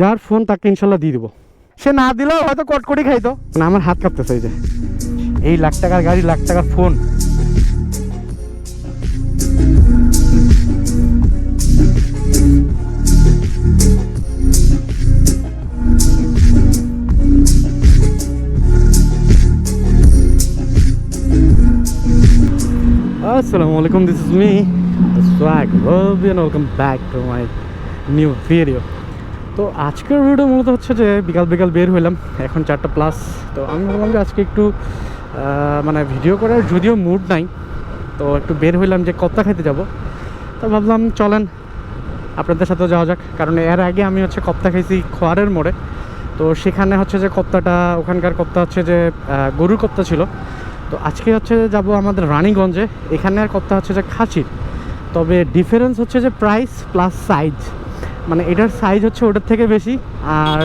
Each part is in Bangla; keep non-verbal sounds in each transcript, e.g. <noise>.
যার ফোন তাকে ইনশাল্লাহ দিয়ে দেবো। সে না দিলেও হয়তো কটকটি খাইতো। না আমার হাত কাঁপতেছে এই যে। এই লাখ টাকার গাড়ি লাখ টাকার ফোন আসসালামু আলাইকুম this is me swag welcome back to my new video তো আজকের ভিডিও মূলত হচ্ছে যে বিকাল বিকাল বের হইলাম, এখন চারটা প্লাস তো আমি ভাবলাম যে আজকে একটু মানে ভিডিও করার, যদিও মুড নাই, তো একটু বের হইলাম যে কপ্তা খাইতে যাব। তো ভাবলাম চলেন, আপনাদের সাথেও যাওয়া যাক, কারণ এর আগে আমি হচ্ছে কপ্তা খাইছি খোয়ারের মোড়ে। তো সেখানে হচ্ছে যে কপ্তাটা, ওখানকার কপ্তা হচ্ছে যে গরুর কপ্তা ছিল। তো আজকে হচ্ছে যাব আমাদের রানীগঞ্জে, এখানে আর কপ্তা হচ্ছে যে খাসির। তবে ডিফারেন্স হচ্ছে যে প্রাইস প্লাস সাইজ মানে এটার সাইজ হচ্ছে ওটার থেকে বেশি আর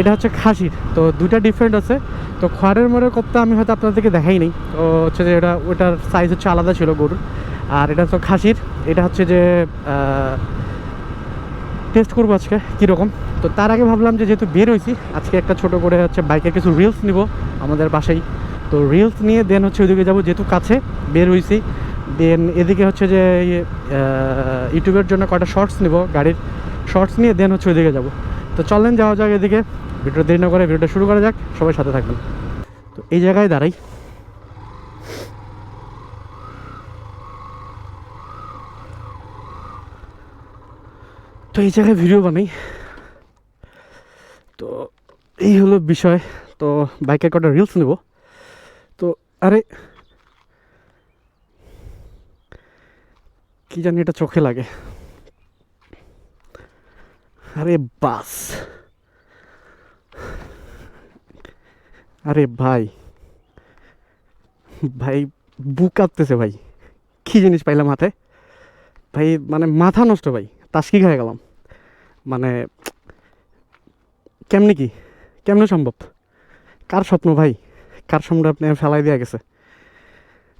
এটা হচ্ছে খাসির। তো দুটা ডিফারেন্ট আছে। তো খোয়ারের মোড়ের কপ্তা আমি হয়তো আপনাদেরকে দেখাই নেই। তো হচ্ছে যে এটা ওটার সাইজ হচ্ছে আলাদা ছিল গরুর। আর এটা তো খাসির। এটা হচ্ছে যে টেস্ট করব আজকে কীরকম। তো তার আগে ভাবলাম যে যেহেতু বের হয়েছি, আজকে একটা ছোট করে হচ্ছে বাইকের কিছু রিলস নিব আমাদের বাসায়। তো রিলস নিয়ে দেন হচ্ছে ওইদিকে যাব, যেহেতু কাছে বের হয়েছি। দেন এদিকে হচ্ছে যে ইউটিউবের জন্য কয়টা শর্টস নিব, গাড়ির শর্টস নিয়ে, দেন হচ্ছে ওইদিকে যাব। তো চলেন, যাওয়া যাক এদিকে। ভিডিও দেরি না করে ভিডিওটা শুরু করা যাক, সবাই সাথে থাকবেন। তো এই জায়গায় দাঁড়াই। তো এই জায়গায় ভিডিও বানাই। তো এই হলো বিষয়। তো বাইকের কটা রিলস নেব। তো আরে কি জানি এটা চোখে লাগে। আরে বাস। আরে ভাই। ভাই, বুক কাঁপতেছে ভাই। কি জিনিস পাইলাম হাতে? ভাই মানে মাথা নষ্ট ভাই। তাসকি খেয়ে গেলাম। মানে কেমনি কি? কেমনে সম্ভব? কার স্বপ্ন ভাই? কার স্বপ্ন আপনি ফেলাই দেওয়া গেছে?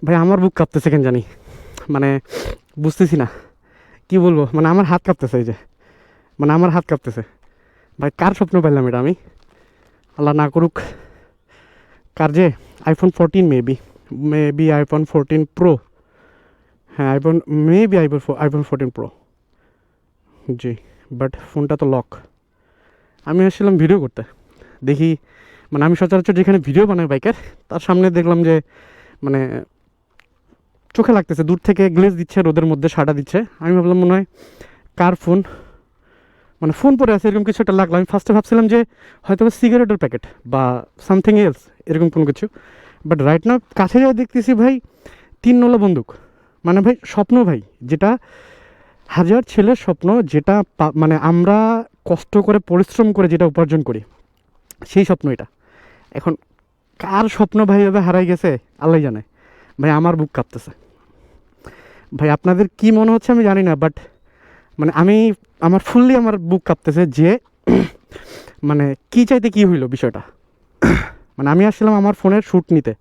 ভাই, আমার বুক কাঁপতেছে কেন জানি? মানে বুঝতেছি না। কি বলব? মানে আমার হাত কাঁপতেছে এই যে। মানে আমার হাত কাঁপতেছে। ভাই, কার স্বপ্ন পাইলাম এটা আমি? আল্লাহ না করুক। কার যে? IPhone fourteen maybe maybe iPhone fourteen pro হ্যাঁ iPhone maybe iPhone iPhone fourteen pro G but ফোনটা তো লক আমি আসছিলাম ভিডিও করতে। দেখি মানে আমি সচরাচর যেখানে ভিডিও বানাই বাইকের, তার সামনে দেখলাম যে মানে চোখে লাগতেছে, দূর থেকে গ্লেজ দিচ্ছে, রোদের মধ্যে সাটা দিচ্ছে। আমি ভাবলাম মনে হয় কার ফোন? মানে ফোন পরে আছে, এরকম কিছু একটা লাগল। আমি ফার্স্টে ভাবছিলাম যে হয়তো সিগারেটের প্যাকেট বা সামথিং এলস এরকম কোনো কিছু। বাট রাইট না কাছে যাই দেখতেছি ভাই, তিন নলা বন্দুক। মানে ভাই, স্বপ্ন ভাই, যেটা হাজার ছেলের স্বপ্ন, যেটা মানে আমরা কষ্ট করে, পরিশ্রম করে যেটা উপার্জন করি, সেই স্বপ্ন এটা। এখন কার স্বপ্ন ভাই এভাবে হারাই গেছে? আল্লাহ জানে। ভাই, আমার বুক কাঁপতেছে। ভাই, আপনাদের কি মনে হচ্ছে আমি জানি না বাট মানে আমি, আমার ফুললি আমার বুক কাঁপতেছে যে মানে কি চাইতে কি হইল বিষয়টা। মানে আমি আসছিলাম আমার ফোনের শ্যুট নিতে।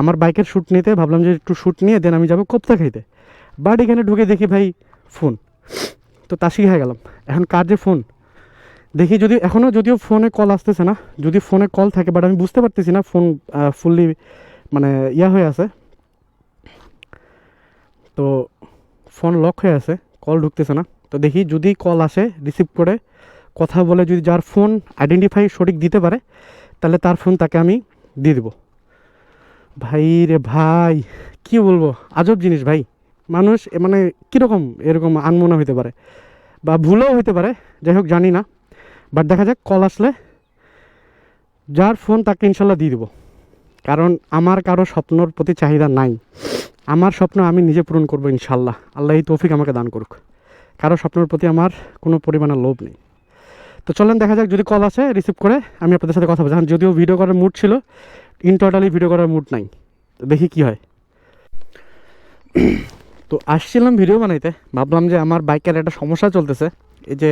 আমার বাইকের শ্যুট নিতে, ভাবলাম যে একটু শ্যুট নিয়ে দেন আমি যাব কোপ্তা খাইতে। বাট এখানে ঢুকে দেখি ভাই ফোন তো তাসি হয়ে গেলাম। এখন কার যে ফোন দেখি যদি এখনও যদিও ফোনে কল আসতেছে না, যদি ফোনে কল থাকে বাট আমি বুঝতে পারতেছি না ফোন ফুললি মানে ইয়া হয়ে আছে। তো ফোন লক হয়ে আছে কল ঢুকতেছে না। তো দেখি যদি কল আসে রিসিভ করে কথা বলে যদি যার ফোন আইডেন্টিফাই সঠিক দিতে পারে, তাহলে তার ফোন তাকে আমি দিয়ে দেবো। ভাই রে ভাই, কি বলব? আজব জিনিস ভাই। মানুষ মানে কীরকম এরকম আনমনা হইতে পারে বা ভুলও হইতে পারে, যাই হোক জানি না। বাট দেখা যাক কল আসলে যার ফোন তাকে ইনশাল্লাহ দিয়ে দেবো। কারণ আমার কারও স্বপ্নর প্রতি চাহিদা নাই। আমার স্বপ্ন আমি নিজে পূরণ করব ইনশাল্লাহ আল্লাহ এই তৌফিক আমাকে দান করুক। কারও স্বপ্নের প্রতি আমার কোনো পরিমাণে লোভ নেই। তো চলেন দেখা যাক, যদি কল আসে রিসিভ করে আমি আপনাদের সাথে কথা বলছি যদিও ভিডিও করার মুড ছিল ইন টোটালি ভিডিও করার মুড নাই। তো দেখি কি হয়। <clears throat> তো আসছিলাম ভিডিও বানাইতে। ভাবলাম যে আমার বাইকের একটা সমস্যা চলতেছে। এই যে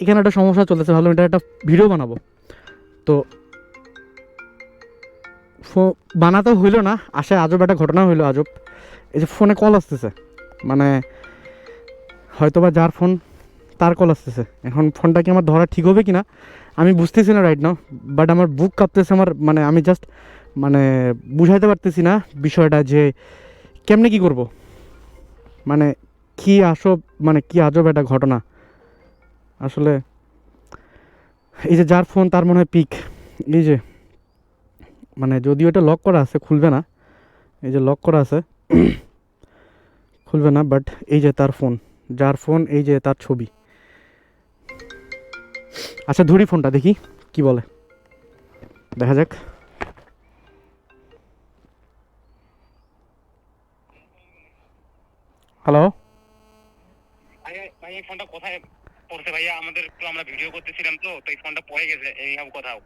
এখানে একটা সমস্যা চলতেছে, ভাবলাম এটা একটা ভিডিও বানাবো। তো ফো- বানাতে হইল না, আসে আজব একটা ঘটনা হইল আজব। এই যে ফোনে কল আসতেছে মানে হয়তোবা যার ফোন তার কল আসতেছে। এখন ফোনটা কি আমার ধরা ঠিক হবে কি না আমি বুঝতেছি না রাইট নাও বাট আমার বুক কাঁপতেছে আমার মানে আমি জাস্ট মানে বুঝাইতে পারতেছি না বিষয়টা যে কেমনে কি করব। মানে কি আসব মানে কি আজব একটা ঘটনা। আসলে এই যে যার ফোন তার মনে হয় পিক এই যে মানে যদিও এটা লক করা আছে, খুলবে না। এই যে লক করা আছে, <coughs> খুলবে না বাট এই যে তার ফোন যার ফোন এই যে তার ছবি। আচ্ছা ধরি ফোনটা দেখি কি বলে। দেখা যাক। হ্যালো ভাই এই ফোনটা কোথায় পড়ছে ভাইয়া? আমাদের একটু আমরা ভিডিও করতেছিলাম তো তো এই ফোনটা পড়ে গেছে এই কোথাও।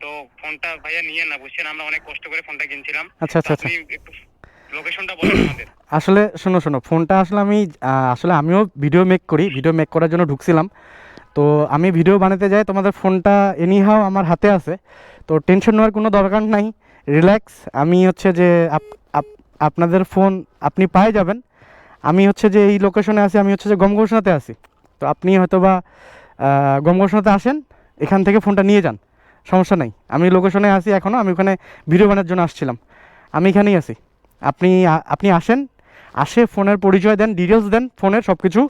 তো ফোনটা ভাইয়া নিয়ে না বুঝছেন আমরা অনেক কষ্ট করে ফোনটা কিনছিলাম। আচ্ছা আচ্ছা আচ্ছা। একটু লোকেশনটা বলেন আমাদের। <clears throat> আসলে শোনো শোনো ফোনটা আসলে আমি আসলে আমিও ভিডিও মেক করি ভিডিও মেক করার জন্য ঢুকছিলাম। তো আমি ভিডিও বানাতে যাই তোমাদের ফোনটা এনিহাও আমার হাতে আছে। তো টেনশন নেওয়ার কোনো দরকার নাই রিল্যাক্স আমি হচ্ছে যে আপ- আপ- আপনাদের ফোন আপনি পায়ে যাবেন। আমি হচ্ছে যে এই লোকেশনে আছি আমি হচ্ছে যে গম ঘোষণাতে আছি। তো আপনি হয়তো বা গম ঘোষণাতে আসেন এখান থেকে ফোনটা নিয়ে যান। সমস্যা নাই। আমি লোকেশনে আছি এখনও আমি ওখানে ভিডিও বানানোর জন্য আসছিলাম। আমি এখানেই আছি। আপনি আপনি আসেন, আসে ফোনের পরিচয় দেন ডিটেলস দেন ফোনের সব কিছু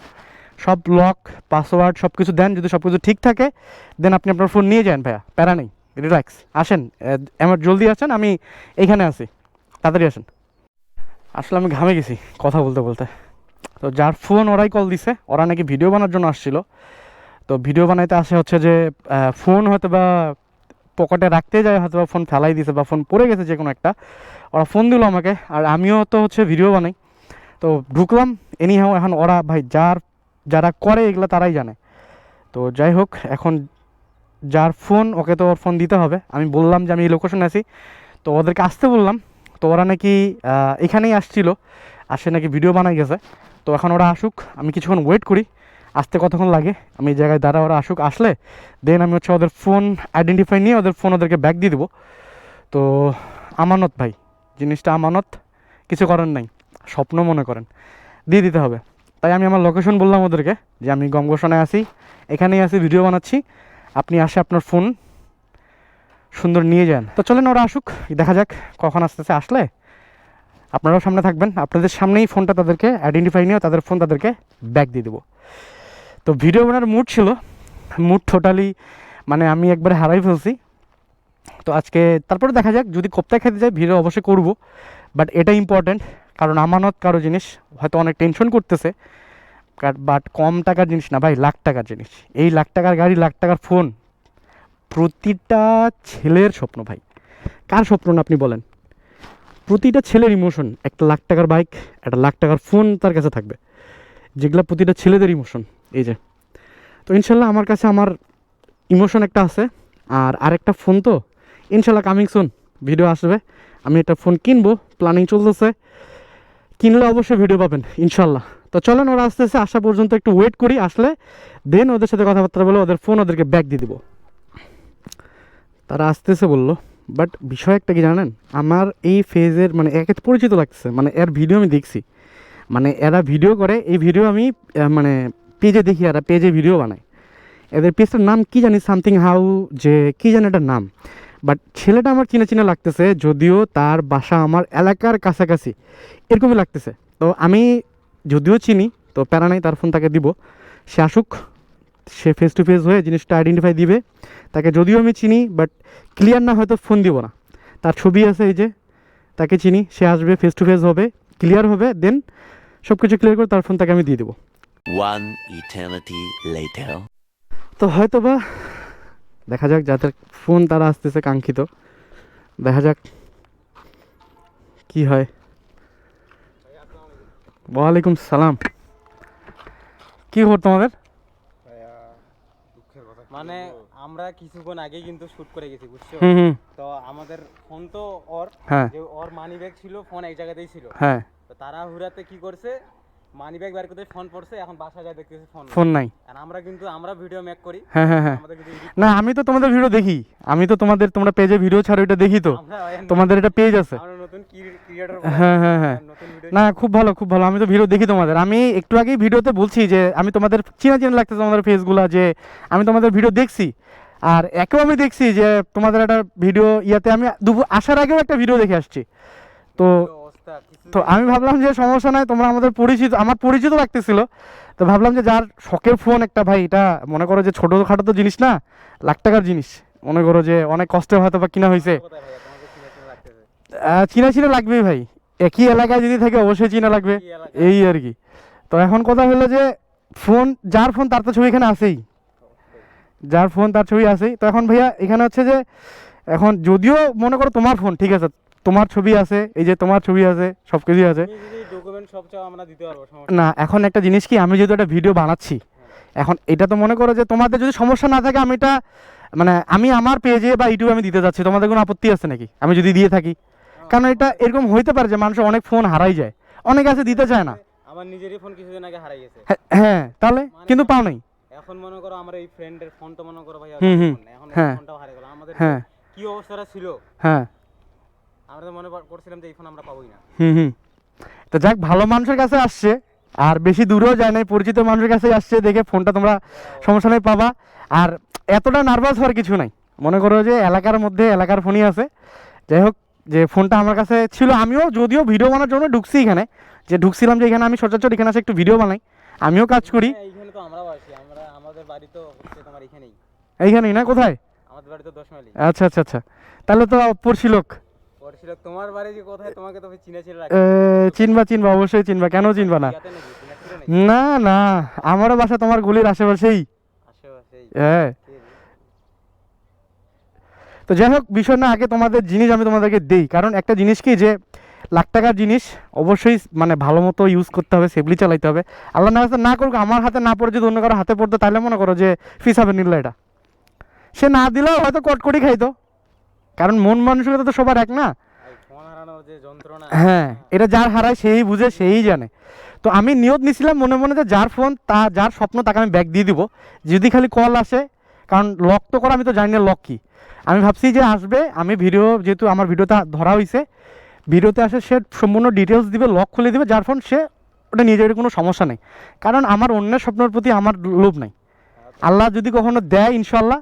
সব লক পাসওয়ার্ড সব কিছু দেন, যদি সব কিছু ঠিক থাকে দেন আপনি আপনার ফোন নিয়ে যান ভাইয়া। প্যারা নেই। রিল্যাক্স আসেন আমার জলদি আসেন, আমি এইখানে আছি। তাড়াতাড়ি আসেন। আসলে আমি ঘামে গেছি, কথা বলতে বলতে। তো যার ফোন ওরাই কল দিছে, ওরা নাকি ভিডিও বানার জন্য আসছিল। তো ভিডিও বানাইতে আসে হচ্ছে যে ফোন হয়তো বা পকেটে রাখতে যায় হয়তো বা ফোন ফেলাই দিছে বা ফোন পড়ে গেছে যে কোনো একটা। ওরা ফোন দিল আমাকে, আর আমিও তো হচ্ছে ভিডিও বানাই। তো ঢুকলাম এনি হাও এখন ওরা ভাই যার, যারা করে এগুলো তারাই জানে। তো যাই হোক, এখন যার ফোন ওকে তো ওর ফোন দিতে হবে। আমি বললাম যে আমি এই লোকেশনে আছি। তো ওদেরকে আসতে বললাম। তো ওরা নাকি এখানেই আসছিল। আসে নাকি ভিডিও বানাই গেছে। তো এখন ওরা আসুক, আমি কিছুক্ষণ ওয়েট করি। আসতে কতক্ষণ লাগে? আমি এই জায়গায় দাঁড়া, ওরা আসুক, আসলে দেন আমি হচ্ছে ওদের ফোন আইডেন্টিফাই নিয়ে ওদের ফোন ওদেরকে ব্যাক দিয়ে দেবো। তো আমানত ভাই, জিনিসটা আমানত, কিছু করার নাই, স্বপ্ন মনে করেন, দিয়ে দিতে হবে। তাই আমি আমার লোকেশন বললাম ওদেরকে যে আমি গঙ্গোষণায় আছি, এখানেই আছি ভিডিও বানাচ্ছি, আপনি আসে আপনার ফোন সুন্দর নিয়ে যান। তো চলেন ওরা আসুক, দেখা যাক কখন আসতেছে, আসলে আপনারাও সামনে থাকবেন, আপনাদের সামনেই ফোনটা তাদেরকে আইডেন্টিফাই নিয়ে তাদের ফোন তাদেরকে ব্যাক দিয়ে দেবো। তো ভিডিও বানার মুড ছিল। মুড টোটালি মানে আমি একবারে হারাই ফেলছি। তো আজকে, তারপরে দেখা যাক, যদি কোপ্তা খেতে যাই ভিডিও অবশ্যই করব। বাট এটা ইম্পর্ট্যান্ট কারণ আমানত কারও জিনিস হয়তো অনেক টেনশন করতেছে। বাট কম টাকার জিনিস না ভাই, লাখ টাকার জিনিস। এই লাখ টাকার গাড়ি, লাখ টাকার ফোন প্রতিটা ছেলের স্বপ্ন ভাই। কার স্বপ্ন না আপনি বলেন? প্রতিটা ছেলের ইমোশন একটা লাখ টাকার বাইক একটা লাখ টাকার ফোন তার কাছে থাকবে। যেগুলো প্রতিটা ছেলেদের ইমোশন এই যে। তো ইনশাল্লাহ আমার কাছে আমার ইমোশন একটা আছে। আর আরেকটা ফোন তো। ইনশাল্লাহ কামিং সুন ভিডিও আসবে। আমি একটা ফোন কিনবো প্ল্যানিং চলতেছে। কিনলে অবশ্যই ভিডিও পাবেন, ইনশাল্লাহ। তো চলেন, ওরা আস্তে আস্তে আসা পর্যন্ত একটু ওয়েট করি, আসলে দেন ওদের সাথে কথাবার্তা বলে ওদের ফোন ওদেরকে ব্যাক দিয়ে দিব। তারা আসতেছে বলল বাট বিষয় একটা কি জানেন? আমার এই ফেজের মানে একে পরিচিত লাগতেছে। মানে এর ভিডিও আমি দেখছি। মানে এরা ভিডিও করে, এই ভিডিও আমি মানে পেজে দেখি এরা পেজে ভিডিও বানায়। এদের পেজটার নাম কি জানি সামথিং হাউ যে, কি জানি এটার নাম। বাট ছেলেটা আমার চিনে চিনে লাগতেছে, যদিও তার বাসা আমার এলাকার কাছাকাছি। এরকমই লাগতেছে। তো আমি যদিও চিনি, তো প্যারা নাই, তার ফোন তাকে দিব। সে আসুক, সে ফেস টু ফেস হয়ে জিনিসটা আইডেন্টিফাই দিবে। তাকে যদিও আমি চিনি বাট ক্লিয়ার না হয়তো ফোন দিব না। তার ছবি আছে এই যে, তাকে চিনি, সে আসবে ফেস টু ফেস হবে ক্লিয়ার হবে দেন সব কিছু ক্লিয়ার করে তার ফোন তাকে আমি দিয়ে দেবো। One eternity later. তো হয়তো বা দেখা যাক যাদের ফোন তারা আসতেছে কাঙ্ক্ষিত। দেখা যাক কি হয়। ওয়ালাইকুম সালাম। কি খবর তোমাদের? মানে আমরা কিছুক্ষণ আগে কিন্তু শুট করে গেছি বুঝছ? তো আমাদের ফোন তো ওর হ্যাঁ। যে ওর মানি ব্যাগ ছিল ফোন এক জায়গাতেই ছিল। হ্যাঁ। তো তারা হুরাতে কি করছে মানি ব্যাগ বের করতে ফোন পড়ছে এখন বাসা যায় দেখতেছে ফোন ফোন নাই? আর আমরা কিন্তু আমরা ভিডিও মেক করি। হ্যাঁ হ্যাঁ হ্যাঁ। না আমি তো তোমাদের ভিডিও দেখি। আমি তো তোমাদের তোমরা পেজে ভিডিও ছাড়ো এটা দেখি তো। তোমাদের এটা পেজ আছে। আমরা নতুন ক্রিয়েটর হ্যাঁ হ্যাঁ হ্যাঁ। না খুব ভালো খুব ভালো। আমি তো ভিডিও দেখি তোমাদের। আমি একটু আগেই ভিডিওতে বলছি যে আমি তোমাদের চেনা চেনা লাগতেছে তোমাদের ফেসগুলো যে আমি তোমাদের ভিডিও দেখছি। আর একেও আমি দেখছি যে তোমাদের একটা ভিডিও ইয়াতে আমি দুপুর আসার আগেও একটা ভিডিও দেখে আসছি। তো তো আমি ভাবলাম যে সমস্যা নাই তোমরা আমাদের পরিচিত আমার পরিচিত লাগতেছিল তো ভাবলাম যে যার শখের ফোন একটা ভাই এটা মনে করো যে ছোটোখাটো তো জিনিস না লাখ টাকার জিনিস। মনে করো যে অনেক কষ্টে হয়তো বা কিনা হয়েছে। চিনা চিনা লাগবেই ভাই। একই এলাকায় যদি থাকে অবশ্যই চিনা লাগবে। এই আর কি। তো এখন কথা হলো যে ফোন যার ফোন তার তো ছবি এখানে আসেই যার ফোন তার ছবি আসেই তো এখন ভাইয়া এখানে হচ্ছে যে এখন যদিও মনে করো তোমার ফোন ঠিক আছে তোমার ছবি আছে এই যে তোমার ছবি আছে সব কিছুই আছে। না এখন একটা জিনিস কি আমি যেহেতু একটা ভিডিও বানাচ্ছি এখন এটা তো মনে করো যে তোমাদের যদি সমস্যা না থাকে আমি এটা মানে আমি আমার পেজে বা ইউটিউবে আমি দিতে যাচ্ছি তোমাদের কোনো আপত্তি আছে নাকি? আমি যদি দিয়ে থাকি। কারণ এটা এরকম হইতে পারে যে মানুষের অনেক ফোন হারাই যায়। অনেক আছে দিতে চায় না। আমার নিজেরই ফোন কিছুদিন আগে হারাই গেছে। হ্যাঁ, হ্যাঁ তাহলে কিন্তু পাও নাই। এখন মনে করো আমার এই ফ্রেন্ডের ফোনটা মনে করো হুম, এখন হ্যাঁ। ফোনটাও হারিয়ে গেল। আমাদের হ্যাঁ। কি অবস্থাটা ছিল? হ্যাঁ। আমরা তো মনে করছিলাম যে এই ফোন আমরা পাবোই না। হুম হুম। তো যাক ভালো মানুষের কাছে আসছে। আর বেশি দূরেও যায় নাই পরিচিত মানুষের কাছে আসছে। দেখে ফোনটা তোমরা সমস্যা নেই পাবা। আর এতটা নার্ভাস হওয়ার কিছু নাই। মনে করো যে এলাকার মধ্যে এলাকার ফোনই আছে। যাই হোক যে ফোনটা আমার কাছে ছিল আমিও যদিও ভিডিও বানানোর জন্য ঢুকছি এখানে। যে ঢুকছিলাম যে এখানে আমি সচরাচর এখানে আসে একটু ভিডিও বানাই। আমিও কাজ করি। হ্যাঁ, এইখানে তো আমরাও আসি আমরা আমাদের বাড়ি তো হচ্ছে তোমার এখানেই। এইখানেই না কোথায়? আমাদের বাড়ি তো দশ আচ্ছা আচ্ছা আচ্ছা। তাহলে তো পড়ছি লোক। পড়ছিল তোমার বাড়ি যে কোথায় তোমাকে তো চিনা ছিল চিনবা চিনবা অবশ্যই চিনবা। কেন চিনবা না? ছিল না না। আমারও বাসা তোমার গুলির আশেপাশেই। আশেপাশেই? হ্যাঁ তো যাই হোক বিষয় না আগে তোমাদের জিনিস আমি তোমাদেরকে দিই। কারণ একটা জিনিস কি যে লাখ টাকার জিনিস অবশ্যই মানে ভালো মতো ইউজ করতে হবে সেফলি চালাইতে হবে। আল্লাহ না না করুক আমার হাতে না পড়ে যদি অন্য কারও হাতে পড়তো তাহলে মনে করো যে ফিস হবে নিল এটা। সে না দিলেও হয়তো কটকটি খাইতো। কারণ মন মানসিকতা তো সবার এক না এই ফোন হারানোর যে যন্ত্রণা হ্যাঁ এটা যার হারায় সেই বুঝে সেই জানে। তো আমি নিয়ত নিছিলাম মনে মনে যে যার ফোন তা যার স্বপ্ন তাকে আমি ব্যাগ দিয়ে দিব। যদি খালি কল আসে কারণ লক তো করা আমি তো জানি না লক কি। আমি ভাবছি যে আসবে আমি ভিডিও যেহেতু আমার ভিডিওটা ধরা হয়েছে ভিডিওতে আসে সে সম্পূর্ণ ডিটেলস দিবে লক খুলে দিবে যার ফোন সে ওটা নিয়ে যাবে কোনো সমস্যা নেই। কারণ আমার অন্যের স্বপ্নের প্রতি আমার লোভ নাই। আল্লাহ যদি কখনো দেয় ইনশাল্লাহ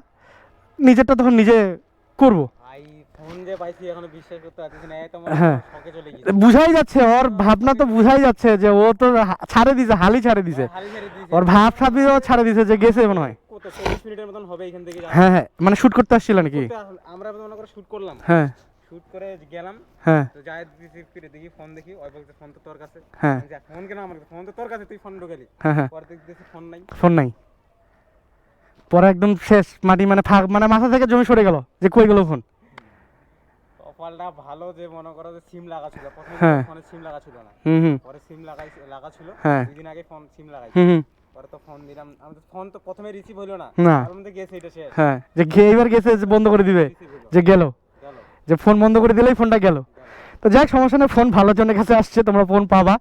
নিজেরটা তখন নিজে করব। বুঝাই যাচ্ছে ওর ভাবনা তো বুঝাই যাচ্ছে যে ও তো ছাড়ে দিছে হালি ছাড়ে দিছে। দিয়েছে। ওর ভাব সাবিও ছাড়ে দিছে যে গেছে মনে হয়। মিনিটের মতন হবে এখান থেকে হ্যাঁ হ্যাঁ মানে শুট করতে আসছিল নাকি? আমরা মনে করে শুট করলাম। হ্যাঁ। শুট করে গেলাম। হ্যাঁ। তো যাই রিসিভ করে দেখি ফোন দেখি ওই বলছে ফোন তো তোর কাছে। হ্যাঁ। ফোন কেন আমার ফোন তো তোর কাছে তুই ফোন ঢুকালি। হ্যাঁ হ্যাঁ। পরে দেখতেছি ফোন নাই। ফোন নাই। পরে একদম শেষ মাটি মানে ফাঁক মানে মাথা থেকে জমি সরে গেল যে কই গেল ফোন কপালটা ভালো যে মনে করো যে সিম লাগা ছিল। প্রথমে হ্যাঁ। ফোনে সিম লাগা ছিল না। হুম হুম। পরে সিম লাগাই লাগা ছিল। হ্যাঁ। দুই দিন আগে ফোন সিম লাগাই। হুম হুম। পরে তো ফোন দিলাম। আমি তো ফোন তো প্রথমে রিসিভ হলো না। না। তার মধ্যে গেছে এটা শেষ। হ্যাঁ। যে গে- এইবার গেছে যে বন্ধ করে দিবে। রিসিভ যে গেল। গেল। যে ফোন বন্ধ করে দিলেই ফোনটা গেল। তো যাই হোক সমস্যা নেই। ফোন ভালো জনের কাছে আসছে তোমরা ফোন পাবা।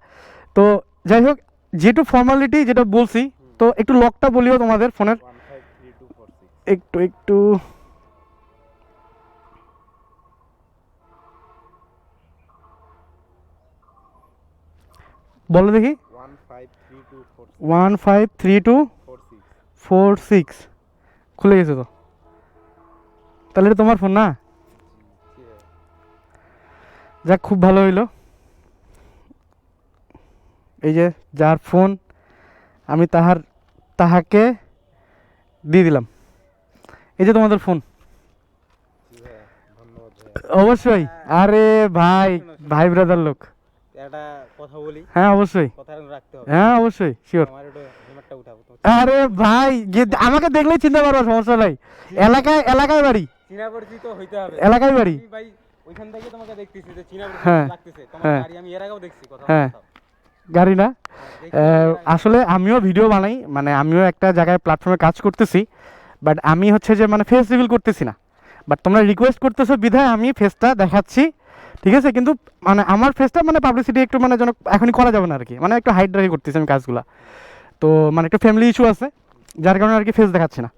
তো যাই হোক যেটু ফর্মালিটি যেটা বলছি তো একটু লকটা বলিও তোমাদের ফোনের। One five three two four six একটু একটু। বলো দেখি। One five three two four six খুলে গেছে তো। তাহলে এটা তোমার ফোন না? যাক খুব ভালো হইল। এই যে যার ফোন আমি তাহার তাহাকে দিয়ে দিলাম। এই যে তোমাদের ফোন অবশ্যই। আরে ভাই ভাই ব্রাদার লোক। একটা কথা বলি। হ্যাঁ অবশ্যই। কথা রাখতে হবে। হ্যাঁ অবশ্যই শিওর আমার একটু হেলমেটটা উঠাবো আরে ভাই আমাকে দেখলেই চিনতে পারব সমস্যা নাই। এলাকায় এলাকায় বাড়ি। চীনা পরিচিত হইতে হবে। এলাকায় বাড়ি। ভাই ওইখান থেকে তোমাকে দেখতেছি যে চীনা হ্যাঁ, পরিচিত লাগতেছে। তোমার হ্যাঁ। গাড়ি আমি এর আগেও দেখছি কথা হ্যাঁ। গাড়ি না? আগে- আসলে আমিও ভিডিও বানাই মানে আমিও একটা জায়গায় প্ল্যাটফর্মে কাজ করতেছি বাট আমি হচ্ছে যে মানে ফেস রিভিল করতেছি না। বাট তোমরা রিকোয়েস্ট করতেছো বিধায় আমি ফেসটা দেখাচ্ছি। ঠিক আছে কিন্তু মানে আমার ফেসটা মানে পাবলিসিটি একটু মানে যেন এখনই করা যাবে না আর কি মানে একটু হাইট ড্রাই করতেছি আমি কাজগুলো। তো মানে একটু ফ্যামিলি ইস্যু আছে যার কারণে আর কি ফেস দেখাচ্ছি না।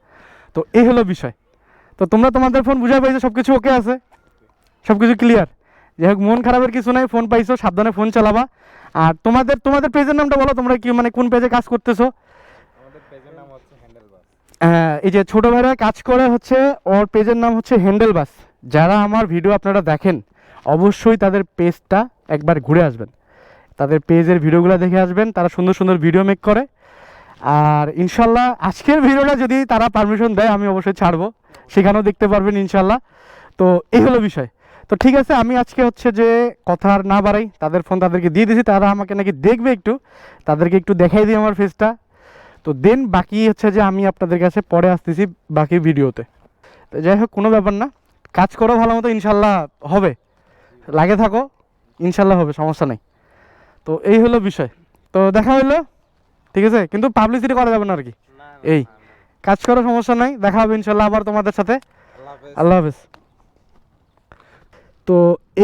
তো এই হলো বিষয়। তো তোমরা তোমাদের ফোন বুঝাই পাইছো সব কিছু ওকে আছে? সব কিছু ক্লিয়ার যাই হোক মন খারাপের কিছু নাই ফোন পাইছো সাবধানে ফোন চালাবা। আর তোমাদের তোমাদের পেজের নামটা বলো তোমরা কি মানে কোন পেজে কাজ করতেছো? হ্যাঁ, এই যে ছোট ভাইরা কাজ করে হচ্ছে ওর পেজের নাম হচ্ছে হ্যান্ডেল বাস যারা আমার ভিডিও আপনারা দেখেন অবশ্যই তাদের পেজটা একবার ঘুরে আসবেন। তাদের পেজের ভিডিওগুলো দেখে আসবেন, তারা সুন্দর সুন্দর ভিডিও মেক করে। আর ইনশাল্লাহ আজকের ভিডিওটা যদি তারা পারমিশন দেয়, আমি অবশ্যই ছাড়বো। সেখানেও দেখতে পারবেন ইনশাল্লাহ। তো এই হলো বিষয়। তো ঠিক আছে, আমি আজকে হচ্ছে যে কথা আর না বাড়াই, তাদের ফোন তাদেরকে দিয়ে দিয়েছি তারা আমাকে নাকি দেখবে একটু। তাদেরকে একটু দেখাই দিই আমার ফেসটা তো দেন বাকি হচ্ছে যে আমি আপনাদের কাছে পরে আসতেছি বাকি ভিডিওতে। তো যাই হোক, কোনো ব্যাপার না। কাজ করো ভালো মতো ইনশাল্লাহ হবে। লাগে থাকো ইনশাল্লাহ হবে সমস্যা নেই। তো এই হলো বিষয়। তো দেখা হলো ঠিক আছে? কিন্তু পাবলিসিটি করা যাবে না আর কি। এই কাজ করো সমস্যা নাই। দেখা হবে ইনশাল্লাহ আবার তোমাদের সাথে। আল্লাহ হাফেজ। তো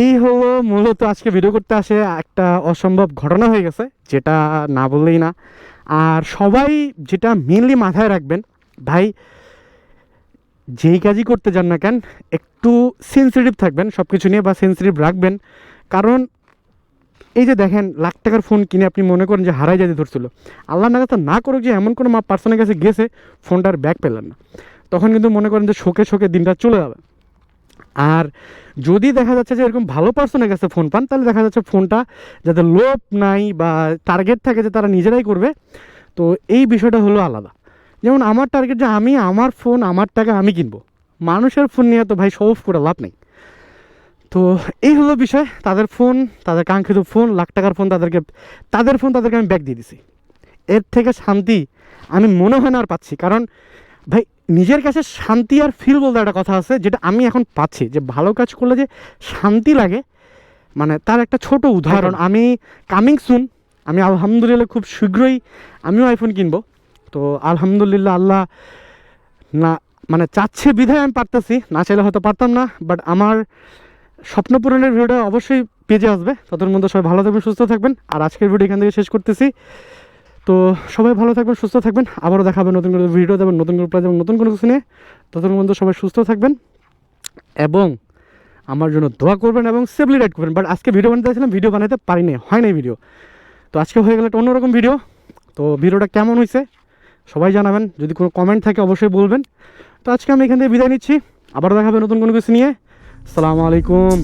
এই হলো মূলত আজকে ভিডিও করতে আসে একটা অসম্ভব ঘটনা হয়ে গেছে যেটা না বললেই না। আর সবাই যেটা মেনলি মাথায় রাখবেন ভাই যেই কাজই করতে যান না কেন, একটু সেন্সিটিভ থাকবেন সব কিছু নিয়ে বা সেন্সিটিভ রাখবেন। কারণ এই যে দেখেন, লাখ টাকার ফোন কিনে আপনি মনে করেন যে হারাই যেতে ধরছিল। আল্লাহ না তো না করুক যে এমন কোনো মা পার্সনের কাছে গেছে ফোনটার ব্যাগ পেলেন না। তখন কিন্তু মনে করেন যে শোকে শোকে দিনটা চলে যাবে। আর যদি দেখা যাচ্ছে যে এরকম ভালো পার্সনের কাছে ফোন পান, তাহলে দেখা যাচ্ছে ফোনটা যাতে লোভ নাই বা টার্গেট থাকে যে তারা নিজেরাই করবে। তো এই বিষয়টা হলো আলাদা। যেমন আমার টার্গেট যে আমি আমার ফোন আমার টাকা আমি কিনবো। মানুষের ফোন নিয়ে তো ভাই সব করে লাভ নেই। তো এই হলো বিষয়। তাদের ফোন তাদের কাঙ্ক্ষিত ফোন লাখ টাকার ফোন তাদেরকে তাদের ফোন তাদেরকে আমি ব্যাক দিয়ে দিছি। এর থেকে শান্তি আমি মনে হয় না আর পাচ্ছি। কারণ ভাই নিজের কাছে শান্তি আর ফিল বলতে একটা কথা আছে যেটা আমি এখন পাচ্ছি। যে ভালো কাজ করলে যে শান্তি লাগে মানে তার একটা ছোট উদাহরণ। আমি কামিং সুন আমি আলহামদুলিল্লাহ খুব শীঘ্রই আমিও আইফোন কিনবো। তো আলহামদুলিল্লাহ আল্লাহ না মানে চাচ্ছে, বিধায় আমি পারতেছি। না চাইলে হয়তো পারতাম না বাট আমার স্বপ্ন পূরণের ভিডিওটা অবশ্যই পেজে আসবে। ততর মধ্যে সবাই ভালো থাকবেন, সুস্থ থাকবেন। আর আজকের ভিডিও এখান থেকে শেষ করতেছি। তো সবাই ভালো থাকবেন, সুস্থ থাকবেন। আবারও দেখা হবে নতুন করে ভিডিও দেবেন নতুন করে প্রায় দেবেন নতুন কোনো কিছু নিয়ে। ততক্ষণ পর্যন্ত সবাই সুস্থ থাকবেন এবং আমার জন্য দোয়া করবেন এবং সেফলি রাইড করবেন। বাট আজকে ভিডিও বানাতে চাইছিলাম, ভিডিও বানাতে পারিনি হয় নাই ভিডিও তো আজকে হয়ে গেল একটা অন্যরকম ভিডিও তো ভিডিওটা কেমন হয়েছে? সবাই জানাবেন, যদি কোনো কমেন্ট থাকে অবশ্যই বলবেন। তো আজকে আমি এখান থেকে বিদায় নিচ্ছি। আবার দেখাবে নতুন কোনো কিছু নিয়ে। আসসালামু আলাইকুম।